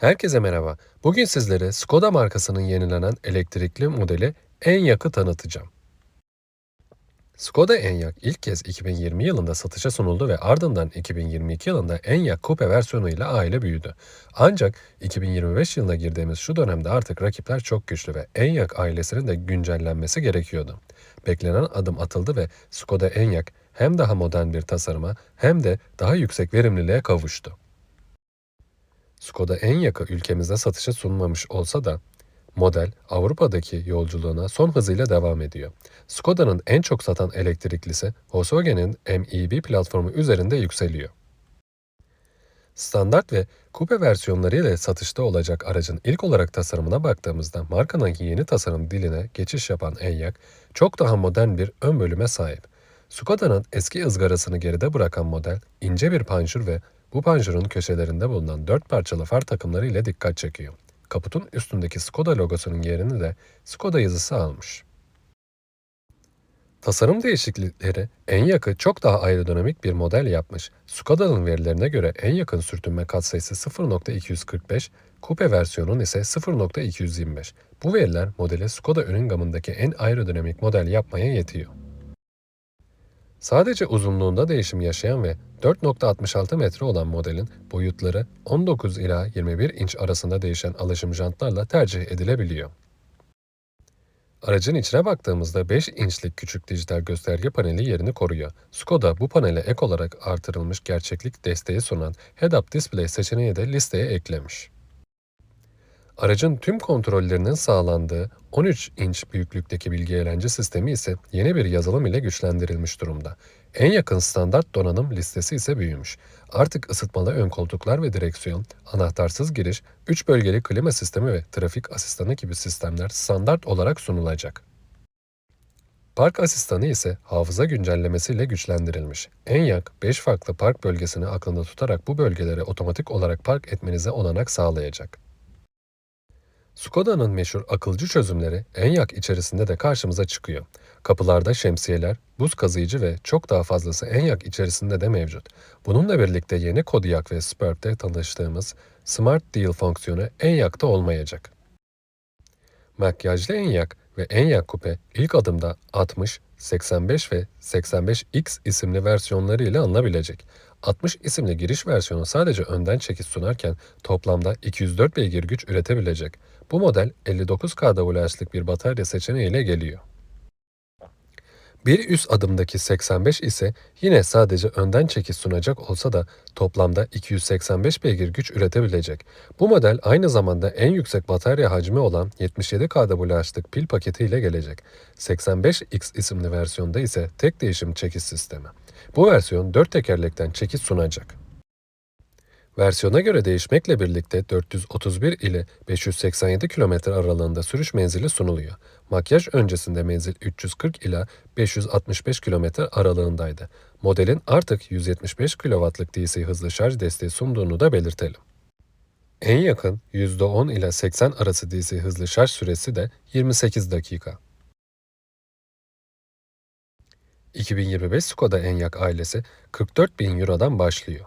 Herkese merhaba. Bugün sizlere Skoda markasının yenilenen elektrikli modeli Enyaq'ı tanıtacağım. Skoda Enyaq ilk kez 2020 yılında satışa sunuldu ve ardından 2022 yılında Enyaq Coupe versiyonuyla aile büyüdü. Ancak 2025 yılına girdiğimiz şu dönemde artık rakipler çok güçlü ve Enyaq ailesinin de güncellenmesi gerekiyordu. Beklenen adım atıldı ve Skoda Enyaq hem daha modern bir tasarıma hem de daha yüksek verimliliğe kavuştu. Skoda Enyaq'ı ülkemizde satışa sunmamış olsa da model Avrupa'daki yolculuğuna son hızıyla devam ediyor. Skoda'nın en çok satan elektriklisi Volkswagen'in MEB platformu üzerinde yükseliyor. Standart ve kupe versiyonlarıyla satışta olacak aracın ilk olarak tasarımına baktığımızda markanın yeni tasarım diline geçiş yapan Enyaq çok daha modern bir ön bölüme sahip. Skoda'nın eski ızgarasını geride bırakan model ince bir panjur ve bu panjurun köşelerinde bulunan dört parçalı far takımları ile dikkat çekiyor. Kaputun üstündeki Skoda logosunun yerini de Skoda yazısı almış. Tasarım değişiklikleri en yakın çok daha aerodinamik bir model yapmış. Skoda'nın verilerine göre en yakın sürtünme katsayısı 0.245, kupe versiyonun ise 0.225. Bu veriler modeli Skoda ürün gamındaki en aerodinamik model yapmaya yetiyor. Sadece uzunluğunda değişim yaşayan ve 4.66 metre olan modelin boyutları 19 ila 21 inç arasında değişen alışım jantlarla tercih edilebiliyor. Aracın içine baktığımızda 5 inçlik küçük dijital gösterge paneli yerini koruyor. Skoda bu panele ek olarak artırılmış gerçeklik desteği sunan Head-Up Display seçeneği de listeye eklemiş. Aracın tüm kontrollerinin sağlandığı 13 inç büyüklükteki bilgi eğlence sistemi ise yeni bir yazılım ile güçlendirilmiş durumda. En yakın standart donanım listesi ise büyümüş. Artık ısıtmalı ön koltuklar ve direksiyon, anahtarsız giriş, 3 bölgeli klima sistemi ve trafik asistanı gibi sistemler standart olarak sunulacak. Park asistanı ise hafıza güncellemesiyle güçlendirilmiş. Enyak 5 farklı park bölgesini aklında tutarak bu bölgelere otomatik olarak park etmenize olanak sağlayacak. Skoda'nın meşhur akılcı çözümleri Enyaq içerisinde de karşımıza çıkıyor. Kapılarda şemsiyeler, buz kazıyıcı ve çok daha fazlası Enyaq içerisinde de mevcut. Bununla birlikte yeni Kodiaq ve Superb'de tanıştığımız Smart Deal fonksiyonu Enyaq'ta olmayacak. Makyajlı Enyaq ve Enyaq Coupe ilk adımda 60, 85 ve 85X isimli versiyonları ile alınabilecek. 60 isimli giriş versiyonu sadece önden çekiş sunarken toplamda 204 beygir güç üretebilecek. Bu model 59 kWh'lık bir batarya seçeneğiyle geliyor. Bir üst adımdaki 85 ise yine sadece önden çekiş sunacak olsa da toplamda 285 beygir güç üretebilecek. Bu model aynı zamanda en yüksek batarya hacmi olan 77 kWh'lık pil paketiyle gelecek. 85X isimli versiyonda ise tek değişim çekiş sistemi. Bu versiyon 4 tekerlekten çekiş sunacak. Versiyona göre değişmekle birlikte 431 ile 587 km aralığında sürüş menzili sunuluyor. Makyaj öncesinde menzil 340 ila 565 km aralığındaydı. Modelin artık 175 kW'lık DC hızlı şarj desteği sunduğunu da belirtelim. En yakın %10 ila 80 arası DC hızlı şarj süresi de 28 dakika. 2025 Skoda Enyaq ailesi 44 bin Euro'dan başlıyor.